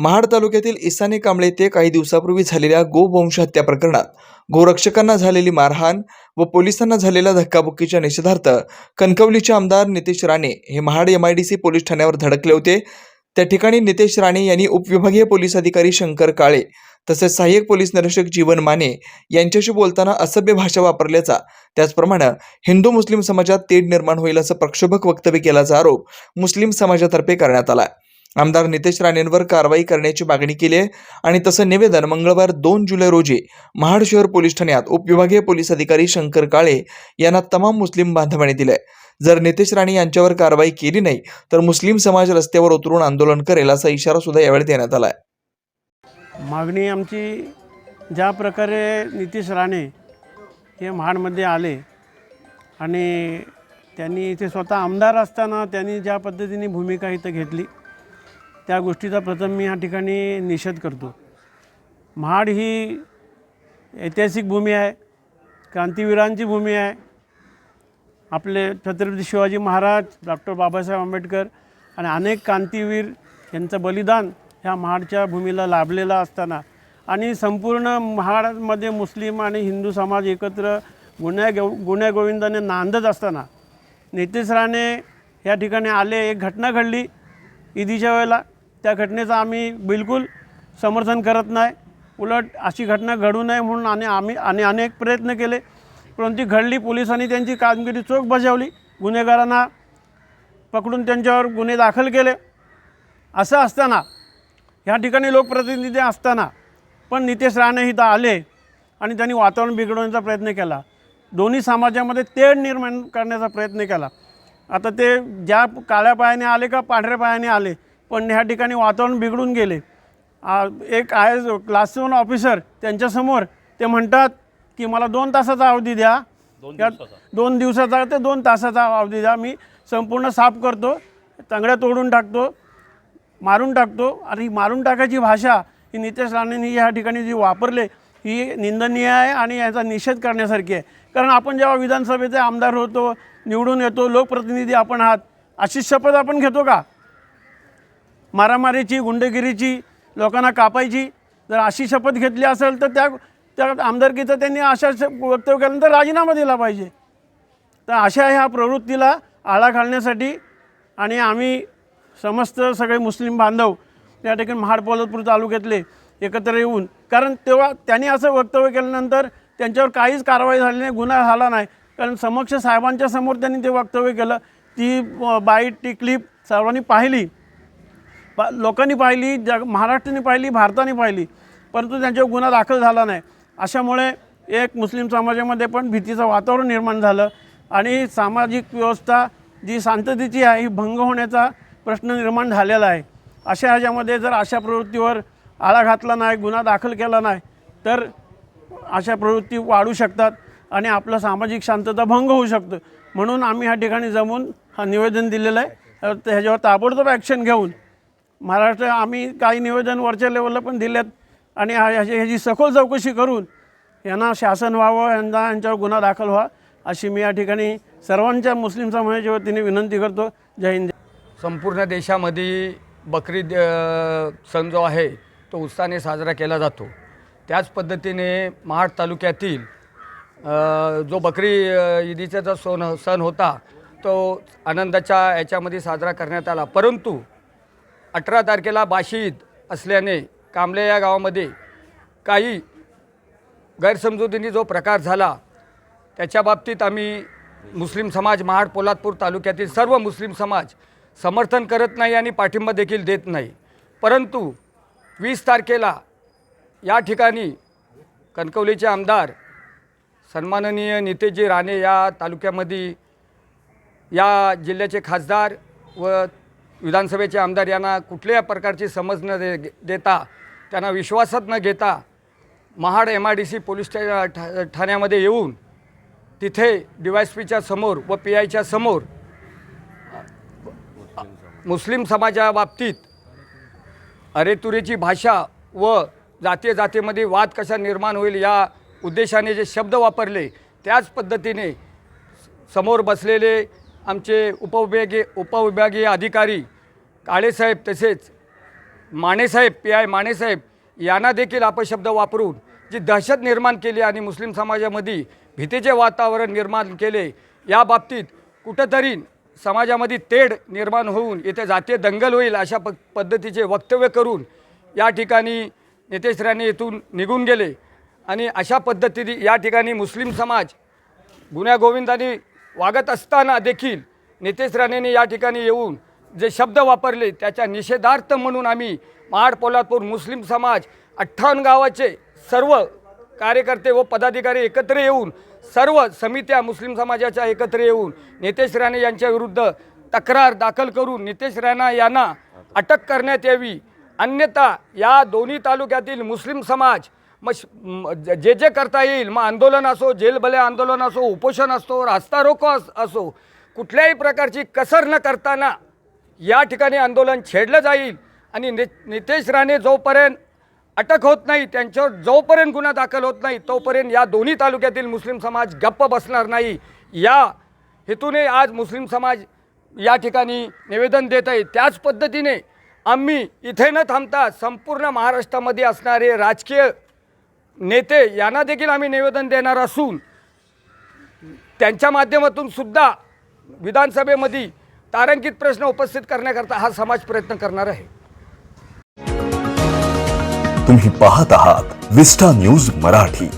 महाड तालुक्यातील इसाने कांबळे येथे काही दिवसापूर्वी झालेल्या गोवंश हत्या प्रकरणात गोरक्षकांना झालेली मारहाण व पोलिसांना झालेल्या धक्काबुक्कीच्या निषेधार्थ कणकवलीचे आमदार नितेश राणे हे Mahad M I D C police ठाण्यावर धडकले होते. त्या ठिकाणी नितेश राणे यांनी उपविभागीय पोलीस अधिकारी शंकर काळे तसेच सहाय्यक पोलीस निरीक्षक जीवन माने यांच्याशी बोलताना असभ्य भाषा वापरल्याचा त्याचप्रमाणे हिंदू मुस्लिम समाजात तेढ निर्माण होईल असं प्रक्षोभक वक्तव्य केल्याचा आरोप मुस्लिम समाजातर्फे करण्यात आला आमदार नितेश राणेंवर कारवाई करण्याची मागणी केली आहे आणि तसं निवेदन मंगळवार दोन जुलै रोजी महाड शहर पोलीस ठाण्यात उपविभागीय पोलीस अधिकारी शंकर काळे यांना तमाम मुस्लिम बांधवांनी दिलंय. जर नितेश राणे यांच्यावर कारवाई केली नाही तर मुस्लिम समाज रस्त्यावर उतरून आंदोलन करेल असा इशारा सुद्धा यावेळी देण्यात आला आहे मागणी आमची ज्या प्रकारे नितेश राणे हे महाडमध्ये आले आणि त्यांनी इथे स्वतः आमदार असताना त्यांनी ज्या पद्धतीने भूमिका इथं घेतली त्या गोष्टीचा प्रथम मी या ठिकाणी निषेध करतो. महाड ही ऐतिहासिक भूमी आहे क्रांतीवीरांची भूमी आहे. आपले छत्रपती शिवाजी महाराज डॉक्टर बाबासाहेब आंबेडकर आणि अनेक क्रांतीवीर यांचं बलिदान ह्या महाडच्या भूमीला लाभलेलं असताना आणि संपूर्ण महाडमध्ये मुस्लिम आणि हिंदू समाज एकत्र गुन्ह्या गो गुन्ह्यागोविंदाने नांदत असताना नितेश राणे या ठिकाणी आले एक घटना घडली ईदीच्या वेळेला. त्या घटनेचं आम्ही बिलकुल समर्थन करत नाही. उलट अशी घटना घडू नये म्हणून आणि आम्ही आणि अनेक प्रयत्न केले. परंतु ती घडली पोलिसांनी त्यांची कामगिरी चोख बजावली. गुन्हेगारांना पकडून त्यांच्यावर गुन्हे दाखल केले. असं असताना ह्या ठिकाणी लोकप्रतिनिधी असताना पण नितेश राणे इथं आले आणि त्यांनी वातावरण बिघडवण्याचा प्रयत्न केला. दोन्ही समाजामध्ये तेढ निर्माण करण्याचा प्रयत्न केला. आता ते ज्या काळ्या पायाने आले का पांढऱ्या पायाने आले पण ह्या ठिकाणी वातावरण बिघडून गेले. एक आहे क्लास वन ऑफिसर त्यांच्यासमोर ते म्हणतात की मला दोन तासाचा अवधी द्या. दोन दिवसाचा. ते दोन तासाचा अवधी द्या. मी संपूर्ण साफ करतो तंगड्या तोडून टाकतो मारून टाकतो. आणि मारून टाकायची भाषा ही नितेश राणेंनी या ठिकाणी जी वापरले ही निंदनीय आहे आणि याचा निषेध करण्यासारखी आहे. कारण आपण जेव्हा विधानसभेचे आमदार होतो निवडून येतो लोकप्रतिनिधी आपण आहात अशी शपथ आपण घेतो का? मारामारीची गुंडगिरीची लोकांना कापायची. जर अशी शपथ घेतली असेल तर त्या त्या आमदारकीचं त्यांनी अशा श- वक्तव्य केल्यानंतर राजीनामा दिला पाहिजे. तर अशा ह्या प्रवृत्तीला आळा घालण्यासाठी आणि आम्ही समस्त सगळे मुस्लिम बांधव त्या ठिकाणी महाड पोलतपूर तालुक्यातले एकत्र येऊन कारण तेव्हा त्यांनी असं वक्तव्य केल्यानंतर त्यांच्यावर काहीच कारवाई झाली नाही गुन्हा झाला नाही. कारण समक्ष साहेबांच्या समोर त्यांनी ते वक्तव्य केलं. ती बाईट ती क्लिप सर्वांनी पाहिली. पा लोकांनी पाहिली जग महाराष्ट्राने पाहिली भारताने पाहिली परंतु त्यांच्यावर गुन्हा दाखल झाला नाही. अशामुळे एक मुस्लिम समाजामध्ये पण भीतीचं वातावरण निर्माण झालं आणि सामाजिक व्यवस्था जी शांततेची आहे ही भंग होण्याचा प्रश्न निर्माण झालेला आहे. अशा ह्याच्यामध्ये जर अशा प्रवृत्तीवर आळा घातला नाही गुन्हा दाखल केला नाही तर अशा प्रवृत्ती वाढू शकतात आणि आपलं सामाजिक शांतता भंग होऊ शकतं. म्हणून आम्ही ह्या ठिकाणी जमून हा निवेदन दिलेलं आहे. ह्याच्यावर ताबडतोब ॲक्शन घेऊन महाराष्ट्र आम्ही काही निवेदन वरच्या लेवलला पण दिलेत. आणि ह्याची सखोल चौकशी करून यांना शासन व्हावं यांना यांच्यावर गुन्हा दाखल व्हा अशी मी या ठिकाणी सर्वांच्या मुस्लिम समाजाच्या वतीने विनंती करतो. जय हिंद. संपूर्ण देशामध्ये बकरी सण जो आहे तो उत्साहाने साजरा केला जातो. त्याच पद्धतीने महाड तालुक्यातील जो बकरी ईदीचा जो सण सण होता तो आनंदाच्या याच्यामध्ये साजरा करण्यात आला. परंतु अठरा तारखेला बाशीद असल्याने कांबले या गावामध्ये काही गैरसमजुतीने जो प्रकार झाला त्याच्या बाबतीत आम्ही मुस्लिम समाज महाड पोलादपूर तालुक्यातील सर्व मुस्लिम समाज समर्थन करत नाही आणि पाठिंबा देखील देत नाही. परंतु वीस तारखेला या ठिकाणी कणकवलीचे आमदार सन्माननीय नितेशजी राणे या तालुक्यामध्ये या जिल्ह्याचे खासदार व विधानसभेचे आमदार यांना कुठल्याही प्रकारची समज न दे देता त्यांना विश्वासात न घेता Mahad M I D C police stay ठा ठाण्यामध्ये येऊन तिथे डी वाय एस पीच्या समोर व पी आयच्या समोर मुस्लिम समाजाबाबतीत अरेतुरीची भाषा व जातीय जातीमध्ये वाद कशा निर्माण होईल या उद्देशाने जे शब्द वापरले त्याच पद्धतीने समोर बसलेले आमचे उपविभागीय उपविभागीय अधिकारी काळेसाहेब तसेच मानेसाहेब पी आय मानेसाहेब यांना देखील अपशब्द वापरून जी दहशत निर्माण केली आणि मुस्लिम समाजामध्ये भीतीचे वातावरण निर्माण केले या बाबतीत कुठंतरी समाजामध्ये तेढ निर्माण होऊन येथे जातीय दंगल होईल अशा प पद्धतीचे वक्तव्य करून या ठिकाणी नितेश राणे येथून निघून गेले. आणि अशा पद्धतीने या ठिकाणी मुस्लिम समाज गुन्ह्या गोविंदाने वागत असताना देखील नितेश राणेने या ठिकाणी येऊन जे शब्द वापरले त्याच्या निषेधार्थ म्हणून आम्ही महाड पोलादपूर मुस्लिम समाज अठ्ठावन्न गावाचे सर्व कार्यकर्ते व पदाधिकारी एकत्र येऊन सर्व समित्या मुस्लिम समाजाच्या एकत्र येऊन नितेश राणे यांच्या विरुद्ध तक्रार दाखल करून नितेश राणा यांना अटक करण्यात यावी. अन्यथा या दोन्ही तालुक्यातील मुस्लिम समाज मग श- जे जे करता येईल मग आंदोलन असो जेलभले आंदोलन असो उपोषण असो रास्ता रोको अस असो कुठल्याही प्रकारची कसर न करताना या ठिकाणी आंदोलन छेडलं जाईल. आणि नि नितेश राणे जोपर्यंत अटक होत नाही त्यांच्यावर जोपर्यंत गुन्हा दाखल होत नाही तोपर्यंत या दोन्ही तालुक्यातील मुस्लिम समाज गप्प बसणार नाही. या हेतूने आज मुस्लिम समाज या ठिकाणी निवेदन देत आहे. त्याच पद्धतीने आम्ही इथे न थांबता संपूर्ण महाराष्ट्रामध्ये असणारे राजकीय नेते यांना देखील आम्ही निवेदन देणार असून त्यांच्या माध्यमातून सुद्धा विधानसभेमध्ये तारांकित प्रश्न उपस्थित करण्याकरता हा समाज प्रयत्न करणार आहे. तुम्ही पाहत आहात विस्टा न्यूज मराठी.